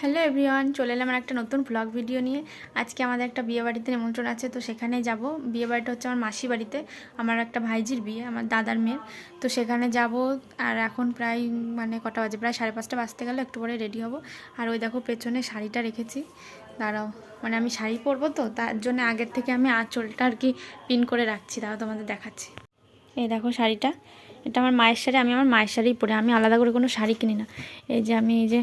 Hello everyone, চলে এলাম একটা নতুন ব্লগ ভিডিও নিয়ে। আজকে আমাদের একটা বিয়ে বাড়িতে নিমন্ত্রণ আছে, তো সেখানে যাব। বিয়ে বাড়িটা হচ্ছে আমার মাসি বাড়িতে। আমার একটা ভাইজির বিয়ে, আমার দাদার মেয়ের। তো সেখানে যাব, আর এখন প্রায় মানে কটা বাজে? প্রায় সাড়ে পাঁচটা বাজতে গেলে, একটু পরে রেডি হব। আর ওই দেখো পেছনে শাড়িটা রেখেছি। দাঁড়াও মানে আমি শাড়ি পরবো তো, তার জন্য আগের থেকে আমি আঁচলটা আর কি পিন করে রাখছি। দাঁড়াও তোমাদের দেখাচ্ছি। এই দেখো শাড়িটা। এটা আমার মায়ের শাড়ি, আমি আমার মায়ের শাড়িই পরি, আমি আলাদা করে কোনো শাড়ি কিনি না। এই যে আমি এই যে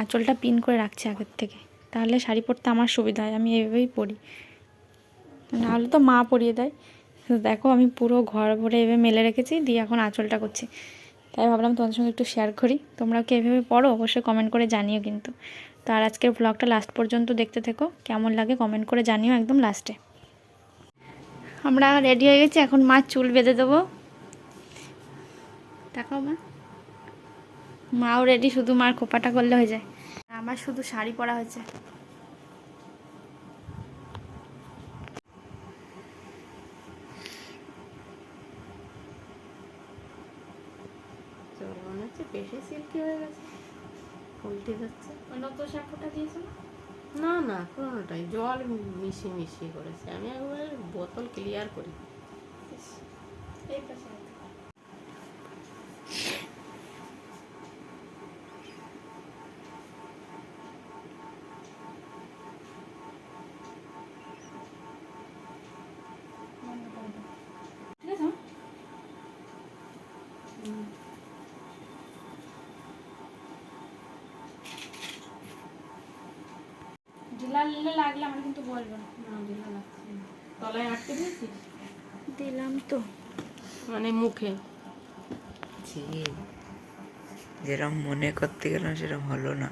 আঁচলটা পিন করে রাখছি আগের থেকে, তাহলে শাড়ি পরতে আমার সুবিধা হয়, আমি এইভাবেই পরি। নাহলে তো মা পরিয়ে দেয়। দেখো আমি পুরো ঘর ভরে এভাবে মেলে রেখেছি, দিয়ে এখন আঁচলটা করছি। তাই ভাবলাম তোমাদের সঙ্গে একটু শেয়ার করি। তোমরা কি এভাবে পড়ো? অবশ্যই কমেন্ট করে জানিও কিন্তু। তো আর আজকের ব্লগটা লাস্ট পর্যন্ত দেখতে থেকো। কেমন লাগে কমেন্ট করে জানিও একদম লাস্টে আমরা রেডি হয়ে গেছি এখন মা চুল বেঁধে দেবো। দেখাও মা। মাও রেডি শুধু মার খোপাটা করলে হয়ে যায়। আমার শুধু শাড়ি পরা হয়েছে। মনে হচ্ছে বেশি সিল্কি হয়ে গেছে। উল্টে যাচ্ছে। নতুন শ্যাম্পুটা দিয়েছ না না না পুরোনোটাই জল মিশিয়ে মিশিয়ে করেছে। আমি একবারে বোতল ক্লিয়ার করি। এই পাশে। নিলে লাগলে আমার কিন্তু বলব না। তলায় আটকে দিয়েছিস দিলাম তো। মানে মুখে। যেরকম মনে করতে গেলাম সেরকম হলো না।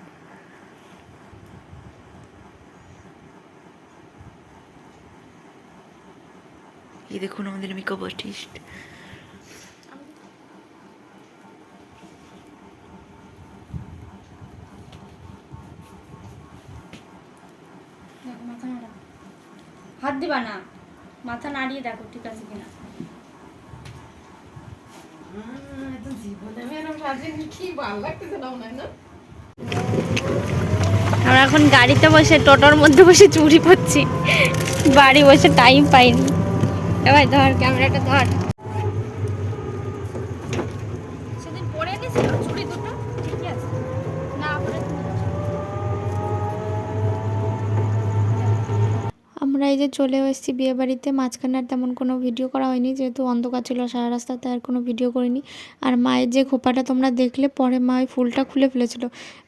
এই দেখুন আমাদের মেকআপ আর্টিস্ট মাথা নাড়া। হাত দিবা না। মাথা নাড়িয়ে দেখো ঠিক আছে কিনা। আমরা এখন গাড়িতে বসে টোটোর মধ্যে বসে চুরি করছি। বাড়ি বসে টাইম পাইনি। এবার ধর ক্যামেরাটা ধর। সেদিন পরে নিয়েছিল চুড়ি দুটো। এই যে চলে এসেছি বিয়ে বাড়িতে মাঝখানে আর তেমন কোনো ভিডিও করা হয়নি, যেহেতু অন্ধকার ছিল সারা রাস্তাতে আর কোনো ভিডিও করিনি। আর মায়ের যে খোপাটা তোমরা দেখলে, পরে মা ওই ফুলটা খুলে ফেলেছিল।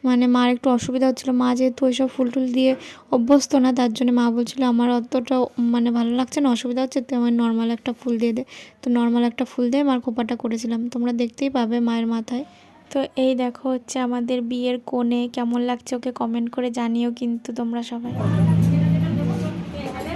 মানে মার একটু অসুবিধা হচ্ছিল। মা যেহেতু ওইসব ফুল টুল দিয়ে অভ্যস্ত না, তার জন্য মা বলছিল, আমার অতটা মানে ভালো লাগছে না, অসুবিধা হচ্ছে তো আমার নর্মাল একটা ফুল দিয়ে দে। তো নর্মাল একটা ফুল দিয়ে মার খোপাটা করেছিলাম। তোমরা দেখতেই পাবে মায়ের মাথায়। তো এই দেখো হচ্ছে আমাদের বিয়ের কোণে কেমন লাগছে, ওকে কমেন্ট করে জানিও কিন্তু তোমরা সবাই।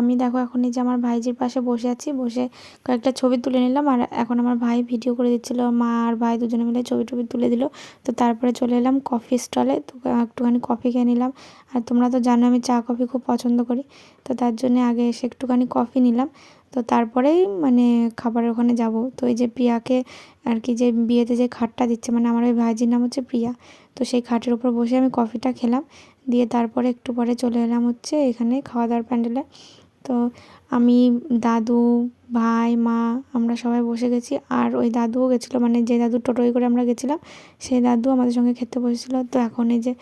আমি দেখো এখন এই যে আমার ভাইজির পাশে বসে আছি, বসে কয়েকটা ছবি তুলে নিলাম আর এখন আমার ভাই ভিডিও করে দিচ্ছিল, মা আর ভাই দুজনে মিলে ছবি টবি তুলে দিল। তো তারপরে চলে এলাম কফি স্টলে তো একটুখানি কফি খেয়ে নিলাম। আর তোমরা তো জানো আমি চা কফি খুব পছন্দ করি, তো তার জন্য আগে এসে একটুখানি কফি নিলাম। তো তারপরেই মানে খাবারের ওখানে যাব। তো এই যে প্রিয়াকে আর কি যে বিয়েতে যে খাটটা দিচ্ছে মানে আমার ওই ভাইজির নাম হচ্ছে প্রিয়া, তো সেই খাটের উপর বসে আমি কফিটা খেলাম। দিয়ে তারপরে একটু পরে চলে এলাম হচ্ছে এখানে খাওয়া দাওয়ার প্যান্ডেলে। তো আমি দাদু ভাই মা আমরা সবাই বসে গেছি। আর ওই দাদুও গেছিল মানে যে দাদু টোটোয় করে আমরা গেছিলাম সেই দাদু আমাদের সঙ্গে খেতে বসেছিল। তো এখন এই যে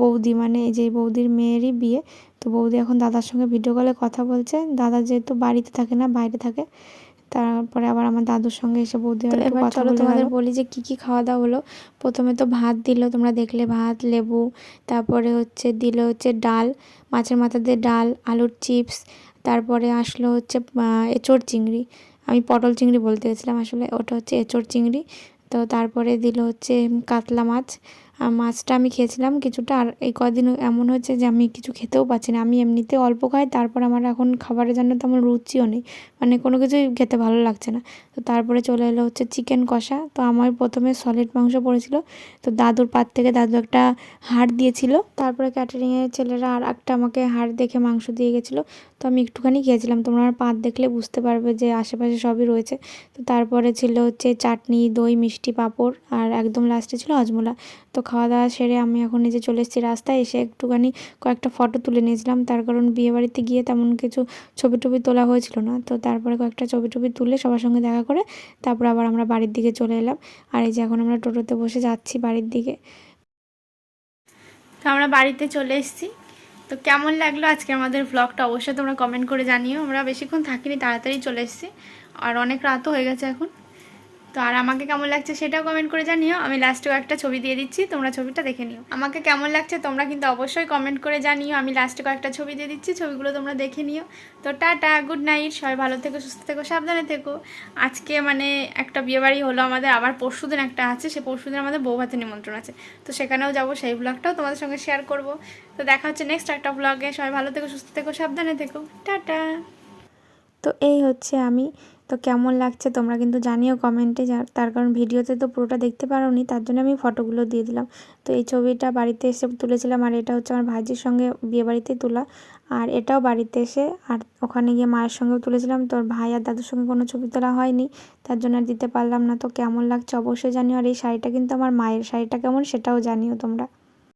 বৌদি মানে এই যে বৌদির মেয়েরই বিয়ে তো বৌদি এখন দাদার সঙ্গে ভিডিও কলে কথা বলছে। দাদা যেহেতু বাড়িতে থাকে না বাইরে থাকে তারপরে আবার আমার দাদুর সঙ্গে এসে বৌদি কথা বলে তোমাদের বলি যে কি কি খাওয়া দাওয়া হলো। প্রথমে তো ভাত দিল তোমরা দেখলে ভাত লেবু তারপরে হচ্ছে দিল হচ্ছে ডাল মাছের মাথা দিয়ে ডাল আলুর চিপস তারপরে আসলো হচ্ছে এঁচোড় চিংড়ি। আমি পটল চিংড়ি বলতে গেছিলাম, আসলে ওটা হচ্ছে এঁচোড় চিংড়ি। তো তারপরে দিল হচ্ছে কাতলা মাছ। মাছটা আমি খেয়েছিলাম কিছুটা। আর এই কদিন এমন হয়েছে যে আমি কিছু খেতেও পাচ্ছি না। আমি এমনিতে অল্প খাই, তারপর আমার এখন খাবারের জন্য তেমন রুচিও নেই। মানে কোনো কিছুই খেতে ভালো লাগছে না। তো তারপরে চলে এলো হচ্ছে চিকেন কষা। তো আমার প্রথমে সলিড মাংস পড়েছিল। তো দাদুর পাত থেকে দাদু একটা হাড় দিয়েছিল। তারপরে ক্যাটারিংয়ের ছেলেরা আর একটা আমাকে হাড় দেখে মাংস দিয়ে গেছিল। তো আমি একটুখানি খেয়েছিলাম। তোমরা আমার পাত দেখলে বুঝতে পারবে যে আশেপাশে সবই রয়েছে। তো তারপরে ছিল হচ্ছে চাটনি, দই, মিষ্টি পাঁপড়, আর একদম লাস্টে ছিল হজমোলা তো খাওয়া দাওয়া সেরে আমি এখন নিজে চলে এসেছি রাস্তায়, এসে একটুখানি কয়েকটা ফটো তুলে নিয়েছিলাম। তার কারণ বিয়েবাড়িতে গিয়ে তেমন কিছু ছবি টবি তোলা হয়েছিল না। তো তারপরে কয়েকটা ছবি টবি তুলে সবার সঙ্গে দেখা করে তারপর আবার আমরা বাড়ির দিকে চলে এলাম। আর এই যে এখন আমরা টোটোতে বসে যাচ্ছি বাড়ির দিকে। তো আমরা বাড়িতে চলে এসেছি। তো কেমন লাগল আজকে আমাদের ব্লগটা অবশ্যই তোমরা কমেন্ট করে জানিও। আমরা বেশিক্ষণ থাকিনি, তাড়াতাড়ি চলে এসেছি। আর অনেক রাতও হয়ে গেছে এখন। তো আর আমাকে কেমন লাগছে সেটাও কমেন্ট করে জানিও। আমি লাস্টেও একটা ছবি দিয়ে দিচ্ছি, তোমরা ছবিটা দেখে নিও। আমাকে কেমন লাগছে তোমরা কিন্তু অবশ্যই কমেন্ট করে জানিও। আমি লাস্টে কয়েকটা ছবি দিয়ে দিচ্ছি, ছবিগুলো তোমরা দেখে নিও। তো টাটা গুড নাইট সবাই ভালো থেকো, সুস্থ থেকো, সাবধানে থেকো। আজকে মানে একটা বিয়েবাড়ি হলো আমাদের, আবার পরশুদিন একটা আছে, সে পরশুদিন আমাদের বউ ভাতের নিমন্ত্রণ আছে। তো সেখানেও যাব, সেই ব্লগটাও তোমাদের সঙ্গে শেয়ার করব। তো দেখা হচ্ছে নেক্সট একটা ব্লগে সবাই ভালো থেকো, সুস্থ থেকো, সাবধানে থেকো। টাটা। তো এই হচ্ছে আমি তো কেমন লাগছে তোমরা কিন্তু জানিও কমেন্টে তার কারণ ভিডিওতে তো পুরোটা দেখতে পারোনি, তার জন্য আমি ফটোগুলো দিয়ে দিলাম। তো এই ছবিটা বাড়িতে এসে তুলেছিলাম, আর এটা হচ্ছে আমার ভাইজির সঙ্গে বিয়ে বাড়িতে তোলা, আর এটাও বাড়িতে এসে, আর ওখানে গিয়ে মায়ের সঙ্গেও তুলেছিলাম। তোর ভাই আর দাদুর সঙ্গে কোনো ছবি তোলা হয়নি, তার জন্য আর দিতে পারলাম না। তো কেমন লাগছে অবশ্যই জানিও, আর এই শাড়িটা কিন্তু আমার মায়ের শাড়িটা কেমন সেটাও জানিও তোমরা।